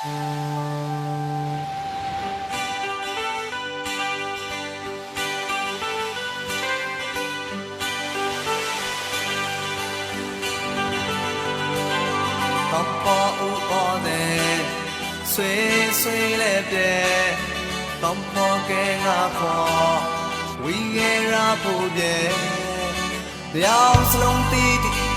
ဆွေဆွေလည်းပြေတောင်ပေါ်ကဲငါခေါ်ဝီငယ်ရာဖို့ပြေတရားစလုံးတည်တည်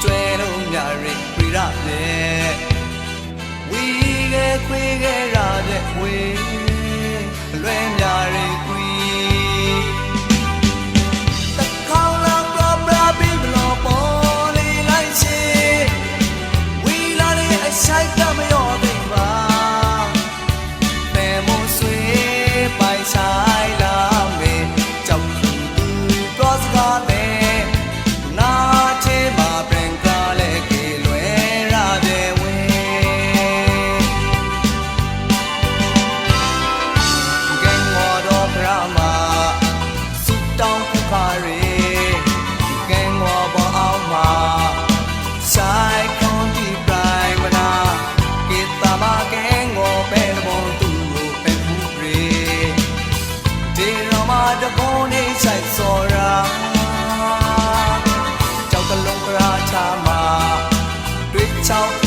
ရာချမှာတွေ့ချောင်း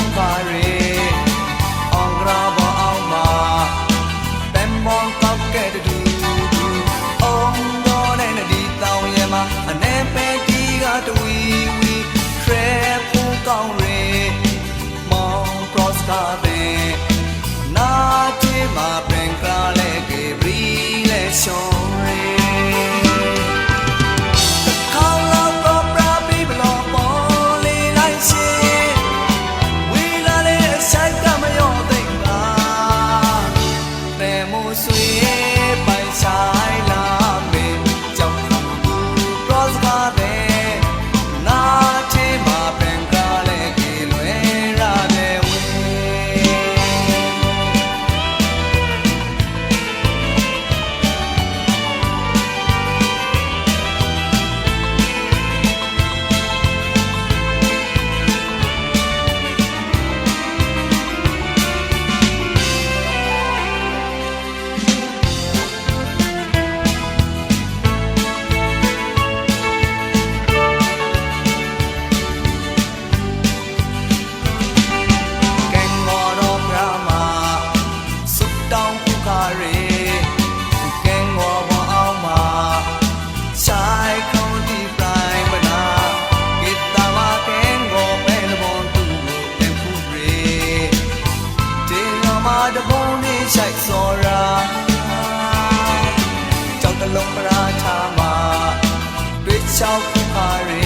ချောက်ခါရီ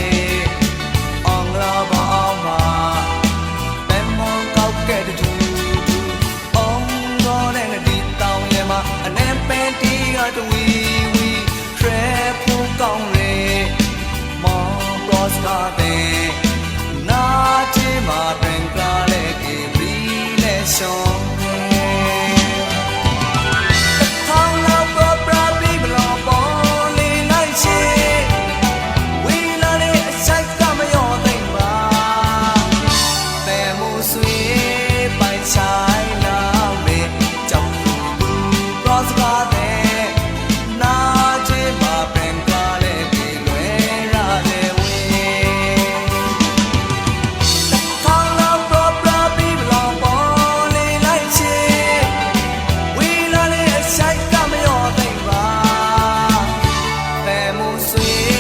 အောင်လာပါအောင်မှာပဲမောင်ကောက်ကဲ့တူအောင်တော့လည်းဒီတောင်ရဲ့မှာအနံပန်တီကတဝီဝီထရဖူကောင်းလေမောင်ပရော့စကာတဲ့နာချေမှာပြန်ကားလေကေဘီလေရှော sweet.